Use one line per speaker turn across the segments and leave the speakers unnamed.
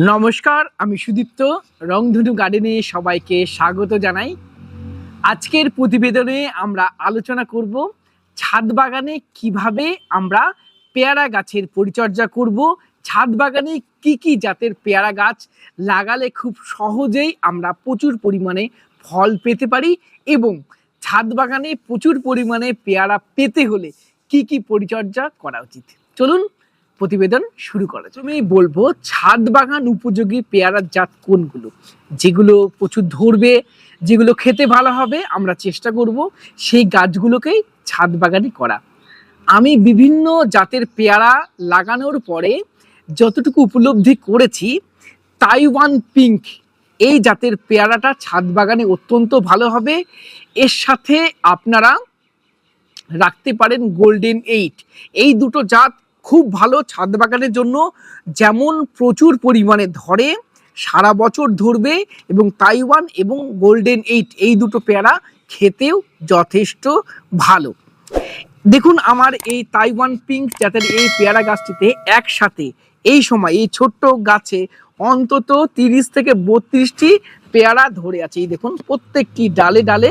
নমস্কার, আমি সুদীপ্ত। রংধনু গার্ডেনে সবাইকে স্বাগত জানাই। আজকের প্রতিবেদনে আমরা আলোচনা করব ছাদ বাগানে কীভাবে আমরা পেয়ারা গাছের পরিচর্যা করব, ছাদ বাগানে কি কি জাতের পেয়ারা গাছ লাগালে খুব সহজেই আমরা প্রচুর পরিমাণে ফল পেতে পারি এবং ছাদ বাগানে প্রচুর পরিমাণে পেয়ারা পেতে হলে কি কি পরিচর্যা করা উচিত। চলুন প্রতিবেদন শুরু করা। আমি বলব, ছাদ বাগান উপযোগী পেয়ারার জাত কোনগুলো? যেগুলো প্রচুর ধরবে, যেগুলো খেতে ভালো হবে, আমরা চেষ্টা করব সেই গাছগুলোকেই ছাদ বাগানই করা। আমি বিভিন্ন জাতের পেয়ারা লাগানোর পরে যতটুকু উপলব্ধি করেছি, তাইওয়ান পিঙ্ক, এই জাতের পেয়ারাটা ছাদ বাগানে অত্যন্ত ভালো হবে। এর সাথে আপনারা রাখতে পারেন গোল্ডেন এইট। এই দুটো জাত খুব ভালো ছাদ বাগানের জন্য যেমন প্রচুর পরিমাণে ধরে, সারা বছর ধরবে এবং তাইওয়ান এবং গোল্ডেন এইট এই দুটো পেয়ারা খেতেও যথেষ্ট ভালো। দেখুন আমার এই তাইওয়ান পিঙ্ক জাতের এই পেয়ারা গাছটিতে একসাথে এই সময় এই ছোট্ট গাছে অন্তত তিরিশ থেকে বত্রিশটি পেয়ারা ধরে আছে। এই দেখুন, প্রত্যেকটি ডালে ডালে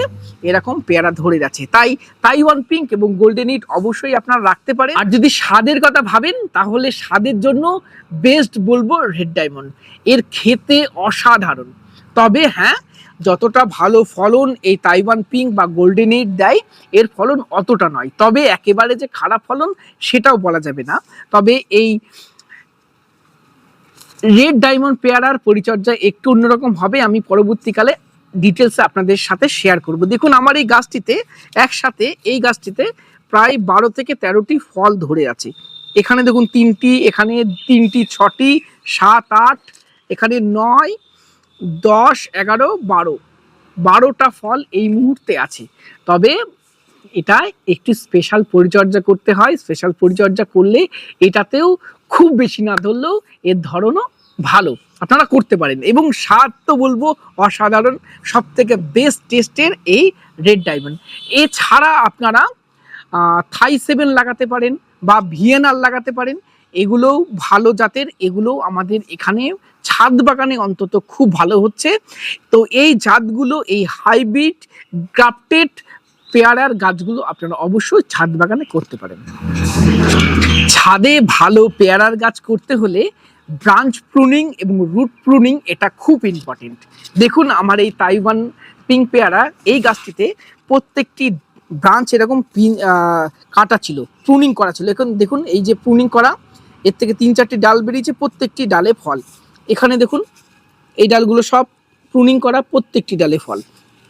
এরকম পেয়ারা ধরে যাচ্ছে তাই তাইওয়ান পিঙ্ক এবং গোল্ডেন ইট অবশ্যই আপনারা রাখতে পারেন। আর যদি স্বাদের কথা ভাবেন, তাহলে স্বাদের জন্য বেস্ট বলব রেড ডায়মন্ড এর খেতে অসাধারণ। তবে হ্যাঁ যতটা ভালো ফলন এই তাইওয়ান পিঙ্ক বা গোল্ডেন এইট দেয়, এর ফলন অতটা নয়। তবে একেবারে যে খারাপ ফলন, সেটাও বলা যাবে না। তবে এই রেড ডায়মন্ড পেয়ারার পরিচর্যা একটু অন্যরকম হবে, আমি পরবর্তীকালে ডিটেলস আপনাদের সাথে শেয়ার করব। দেখুন, আমার এই গাছটিতে, একসাথে এই গাছটিতে প্রায় বারো থেকে তেরোটি ফল ধরে আছে। এখানে দেখুন, তিনটি, এখানে তিনটি, ছটি, সাত, আট, এখানে নয়, দশ, এগারো, বারো। বারোটা ফল এই মুহূর্তে আছে। তবে এটা একটু স্পেশাল পরিচর্যা করতে হয়। স্পেশাল পরিচর্যা করলে এটাতেও খুব বেশি না ধরলেও এর ধরনও ভালো। আপনারা করতে পারেন। এবং স্বাদ তো বলব অসাধারণ। সব থেকে বেস্ট টেস্টের এই রেড ডায়মন্ড এছাড়া আপনারা থাই সেভেন লাগাতে পারেন বা ভিএনআর লাগাতে পারেন। এগুলোও ভালো জাতের। এগুলোও আমাদের এখানে ছাদ বাগানে অন্তত খুব ভালো হচ্ছে। তো এই জাতগুলো, এই হাইব্রিড গ্রাফটেড পেয়ারার গাছগুলো আপনারা অবশ্যই ছাদ বাগানে করতে পারেন। ছাদে ভালো পেয়ারার গাছ করতে হলে ব্রাঞ্চ প্রুনিং এবং রুট প্রুনিং এটা খুব ইম্পর্টেন্ট দেখুন আমার এই তাইওয়ান পিঙ্ক পেয়ারা, এই গাছটিতে প্রত্যেকটি ব্রাঞ্চ এরকম কাটা ছিল প্রুনিং করা ছিল। এখন দেখুন এই যে প্রুনিং করা, এর থেকে তিন চারটি ডাল বেরিয়েছে, প্রত্যেকটি ডালে ফল। এখানে দেখুন, এই ডালগুলো সব প্রুনিং করা, প্রত্যেকটি ডালে ফল।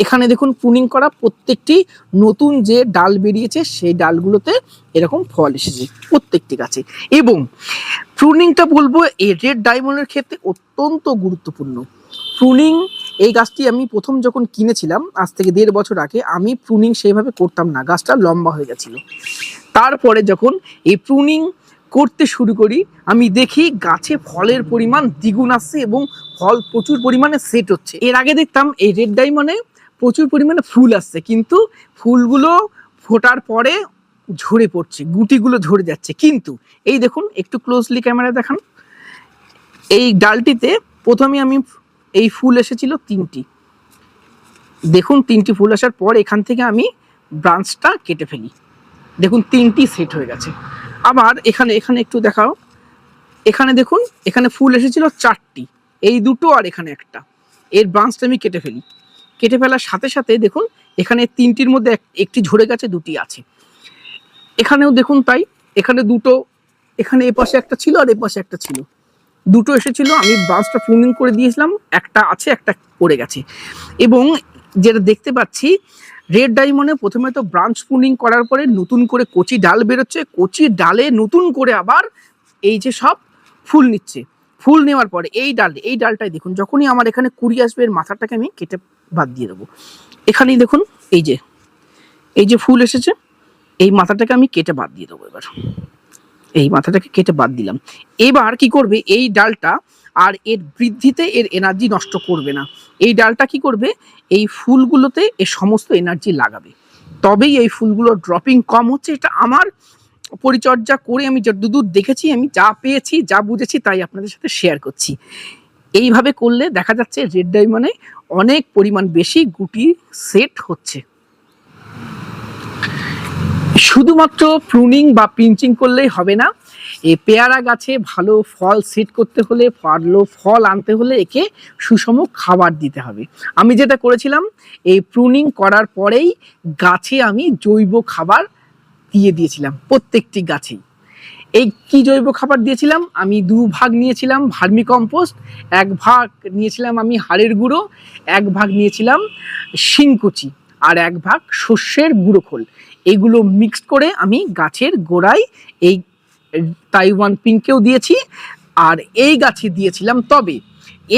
এখানে দেখুন পুনিং করা প্রত্যেকটি নতুন যে ডাল বেরিয়েছে, সেই ডালগুলোতে এরকম ফল এসেছে প্রত্যেকটি গাছে। এবং প্রুনিংটা বলব, এই রেড ডায়মন্ডের ক্ষেত্রে অত্যন্ত গুরুত্বপূর্ণ। প্রুনিং, এই গাছটি আমি প্রথম যখন কিনেছিলাম, আজ থেকে দেড় বছর আগে, আমি প্রুনিং সেইভাবে করতাম না, গাছটা লম্বা হয়ে গেছিল। তারপরে যখন এই প্রুনিং করতে শুরু করি, আমি দেখি গাছে ফলের পরিমাণ দ্বিগুণ আসছে এবং ফল প্রচুর পরিমাণে সেট হচ্ছে। এর আগে দেখতাম এই রেড ডায়মন্ডে প্রচুর পরিমাণে ফুল আসছে, কিন্তু ফুলগুলো ফোটার পরে ঝরে পড়ছে, গুটিগুলো ঝরে যাচ্ছে। কিন্তু এই দেখুন, একটু ক্লোজলি ক্যামেরা দেখান। এই ডালটিতে প্রথমে আমি এই ফুল এসেছিল তিনটি। দেখুন, তিনটি ফুল আসার পর এখান থেকে আমি ব্রাঞ্চটা কেটে ফেলি। দেখুন, তিনটি সেট হয়ে গেছে। আবার এখানে এখানে একটু দেখাও। এখানে দেখুন, এখানে ফুল এসেছিল চারটি। এই দুটো আর এখানে একটা। এর ব্রাঞ্চটা আমি কেটে ফেলি। কেটে ফেলার সাথে সাথে দেখুন, এখানে তিনটির মধ্যে এক- একটি ঝরে গেছে, দুটি আছে। এখানেও দেখুন তাই, এখানে দুটো, এখানে এ পাশে একটা ছিল আর এ পাশে একটা ছিল। দুটো এসেছিল, আমি ব্রাঞ্চটা প্রুনিং করে দিয়েছিলাম, একটা আছে, একটা পড়ে গেছে। এবং যেটা দেখতে পাচ্ছি, রেড ডায়মন্ডে প্রথমে তো ব্রাঞ্চ প্রুনিং করার পরে নতুন করে কচি ডাল বেরোচ্ছে, কচি ডালে নতুন করে আবার এই যে সব ফুল নিচ্ছে। ফুল নেওয়ার পরে এই ডাল, এই ডালটাই দেখুন, যখনই আমার এখানে কুড়ি আসবে, এর মাথাটাকে আমি কেটে বাদ দিয়ে দেবো। এখানেই দেখুন, এই যে এই যে ফুল এসেছে, এই মাথাটাকে আমি কেটে বাদ দিয়ে দেবো এবার। এই মাথাটাকে কেটে বাদ দিলাম। এবার কি করবে, এই ডালটা আর এর বৃদ্ধিতে এর এনার্জি নষ্ট করবে না। এই ডালটা কি করবে, এই ফুলগুলোতে এর সমস্ত এনার্জি লাগাবে। তবেই এই ফুলগুলোর ড্রপিং কম হচ্ছে, এটা আমার পরিচর্যা করে আমি যতদূর দেখেছি, আমি যা পেয়েছি, যা বুঝেছি তাই আপনাদের সাথে শেয়ার করছি। এইভাবে করলে দেখা যাচ্ছে রেড ডায়মন্ডে অনেক পরিমাণ বেশি গুটি সেট হচ্ছে। শুধুমাত্র প্রুনিং বা পিঞ্চিং করলেই হবে না, এই পেয়ারা গাছে ভালো ফল সেট করতে হলে, ভালো ফল আনতে হলে একে সুষম খাবার দিতে হবে। আমি যেটা করেছিলাম, এই প্রুনিং করার পরেই গাছে আমি জৈব খাবার দিয়ে দিয়েছিলাম, প্রত্যেকটি গাছেই। এই কি জৈব খাবার দিয়েছিলাম? আমি দু ভাগ নিয়েছিলাম ভার্মি কম্পোস্ট এক ভাগ নিয়েছিলাম আমি হাড়ের গুঁড়ো, এক ভাগ নিয়েছিলাম শিংকুচি, আর এক ভাগ শস্যের গুঁড়ো খোল। এগুলো মিক্সড করে আমি গাছের গোড়ায় এই তাইওয়ান পিঙ্কেও দিয়েছি, আর এই গাছে দিয়েছিলাম তবে,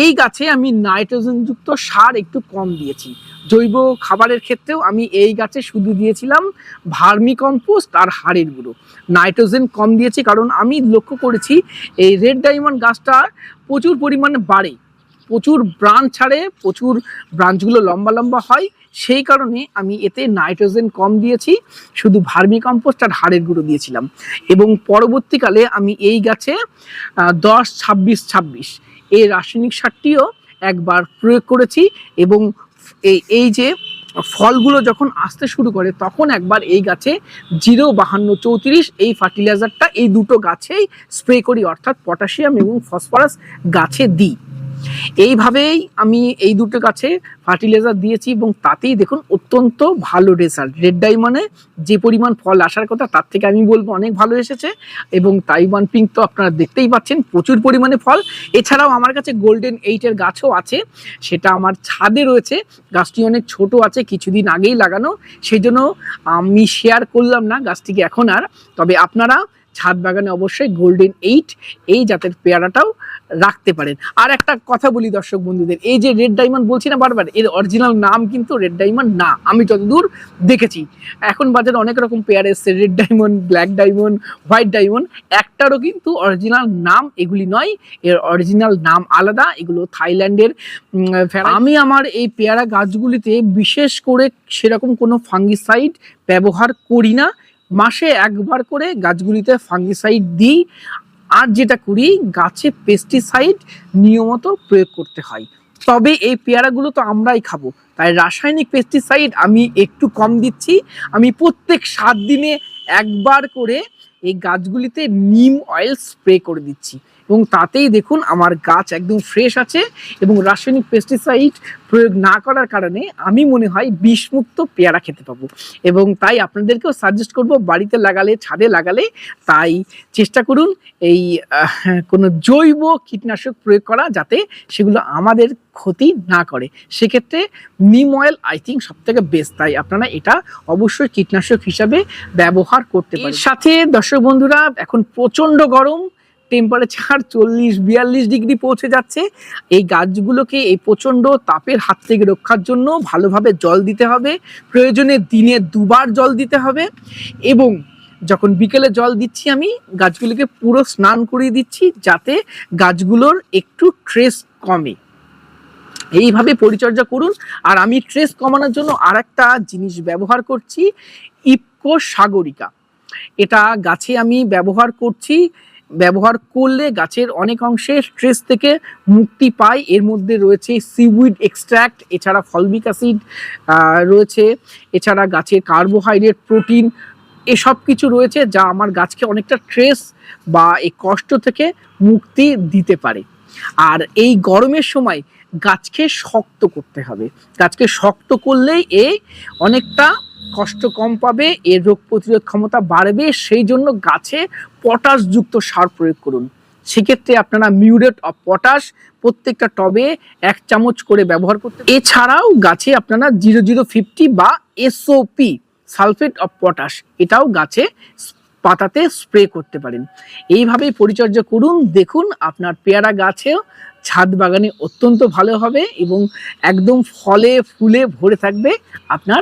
এই গাছে আমি নাইট্রোজেনযুক্ত সার একটু কম দিয়েছি। জৈব খাবারের ক্ষেত্রেও আমি এই গাছে শুধু দিয়েছিলাম ভার্মি কম্পোস্ট আর হাড়ের গুঁড়ো। নাইট্রোজেন কম দিয়েছি কারণ আমি লক্ষ্য করেছি এই রেড ডায়মন্ড গাছটা প্রচুর পরিমাণে বাড়ে। প্রচুর ব্রাঞ্চ ছাড়ে, প্রচুর ব্রাঞ্চগুলো লম্বা লম্বা হয়। সেই কারণে আমি এতে নাইট্রোজেন কম দিয়েছি, শুধু ভার্মি কম্পোস্ট আর হাড়ের গুঁড়ো দিয়েছিলাম। এবং পরবর্তীকালে আমি এই গাছে দশ, ছাব্বিশ ছাব্বিশ এই রাসায়নিক সারটিও একবার প্রয়োগ করেছি এবং এই এই যে ফলগুলো যখন আসতে শুরু করে, তখন একবার এই গাছে জিরো বাহান্ন চৌত্রিশ এই ফার্টিলাইজারটা এই দুটো গাছেই স্প্রে করি, অর্থাৎ পটাশিয়াম এবং ফসফরাস গাছে দিই। এইভাবেই আমি এই দুটো গাছে ফার্টিলাইজার দিয়েছি এবং তাতেই দেখুন অত্যন্ত ভালো রেজাল্ট রেড ডায়মন্ডে যে পরিমাণ ফল আসার কথা, তার থেকে আমি বলব অনেক ভালো এসেছে এবং তাইওয়ান পিঙ্ক তো আপনারা দেখতেই পাচ্ছেন, প্রচুর পরিমাণে ফল। এছাড়াও আমার কাছে গোল্ডেন এইটের গাছও আছে, সেটা আমার ছাদে রয়েছে। গাছটি অনেক ছোট আছে, কিছুদিন আগেই লাগানো সেই জন্য আমি শেয়ার করলাম না, গাছটিকে এখন আর। তবে আপনারা ছাদ বাগানে অবশ্যই গোল্ডেন এইট এই জাতের পেয়ারাটাও রাখতে পারেন। আর একটা কথা বলি দর্শক বন্ধুদের, এই যে রেড ডায়মন্ড বলছি না বারবার, এর অরিজিনাল নাম কিন্তু রেড ডায়মন্ড না। আমি যতদূর দেখেছি, এখন বাজারে অনেক রকম পেয়ার এসছে red diamond black diamond white diamond একটারও কিন্তু অরিজিনাল নাম এগুলি নয়, এর অরিজিনাল নাম আলাদা, এগুলো থাইল্যান্ডের আমি আমার এই পেয়ারা গাছগুলিতে বিশেষ করে সেরকম কোনো ফাঙ্গিসাইড ব্যবহার করি না। মাসে একবার করে গাছগুলিতে ফাঙ্গিসাইড দিই। আর যেটা করি, গাছে পেস্টিসাইড নিয়মিত প্রয়োগ করতে হয়। তবে এই পেয়ারাগুলো তো আমরাই খাব। তাই রাসায়নিক পেস্টিসাইড আমি একটু কম দিচ্ছি। আমি প্রত্যেক সাত দিনে একবার করে এই গাছগুলিতে নিম অয়েল স্প্রে করে দিচ্ছি। এবং তাতেই দেখুন আমার গাছ একদম ফ্রেশ আছে এবং রাসায়নিক পেস্টিসাইড প্রয়োগ না করার কারণে আমি মনে হয় বিষমুক্ত পেয়ারা খেতে পাবো। এবং তাই আপনাদেরকেও সাজেস্ট করব বাড়িতে লাগালে ছাদে লাগালে তাই চেষ্টা করুন এই কোনো জৈব কীটনাশক প্রয়োগ করা যাতে সেগুলো আমাদের ক্ষতি না করে। সেক্ষেত্রে নিম অয়েল আই থিঙ্ক সব থেকে বেস্ট তাই আপনারা এটা অবশ্যই কীটনাশক হিসাবে ব্যবহার করতে পারেন। সাথে দর্শক বন্ধুরা এখন প্রচণ্ড গরম টেম্পারেচার চল্লিশ, বিয়াল্লিশ ডিগ্রি পৌঁছে যাচ্ছে। এই গাছগুলোকে এই প্রচণ্ড তাপের হাত থেকে রক্ষার জন্য ভালোভাবে জল দিতে হবে। প্রয়োজনে দিনে দুবার জল দিতে হবে এবং যখন বিকেলে জল দিচ্ছি আমি, গাছগুলোকে পুরো স্নান করিয়ে দিচ্ছি যাতে গাছগুলোর একটু ট্রেস কমে। এইভাবে পরিচর্যা করুন। আর আমি ট্রেস কমানোর জন্য আর একটা জিনিস ব্যবহার করছি ইপকো সাগরিকা। এটা গাছে আমি ব্যবহার করছি ব্যবহার করলে গাছের অনেক অংশে স্ট্রেস থেকে মুক্তি পায়। এর মধ্যে রয়েছে সিউইড এক্সট্র্যাক্ট এছাড়া ফলমিক অ্যাসিড রয়েছে। এছাড়া গাছের কার্বোহাইড্রেট প্রোটিন এসব কিছু রয়েছে যা আমার গাছকে অনেকটা স্ট্রেস বা এই কষ্ট থেকে মুক্তি দিতে পারে। আর এই গরমের সময় গাছকে শক্ত করতে হবে। গাছকে শক্ত করলেই এ অনেকটা কষ্ট কম পাবে, এর রোগ প্রতিরোধ ক্ষমতা বাড়বে, সেই জন্য গাছে পটাশযুক্ত সার প্রয়োগ করুন। সেক্ষেত্রে আপনারা মিউরেট অফ পটাশ প্রত্যেকটা টবে এক চামচ করে ব্যবহার করতে এছাড়াও গাছে আপনারা জিরো জিরো ফিফটি বা এসওপি, সালফেট অফ পটাশ, এটাও গাছে পাতাতে স্প্রে করতে পারেন। এইভাবেই পরিচর্যা করুন। দেখুন, আপনার পেয়ারা গাছেও ছাদ বাগানে অত্যন্ত ভালো হবে এবং একদম ফলে, ফুলে ভরে থাকবে আপনার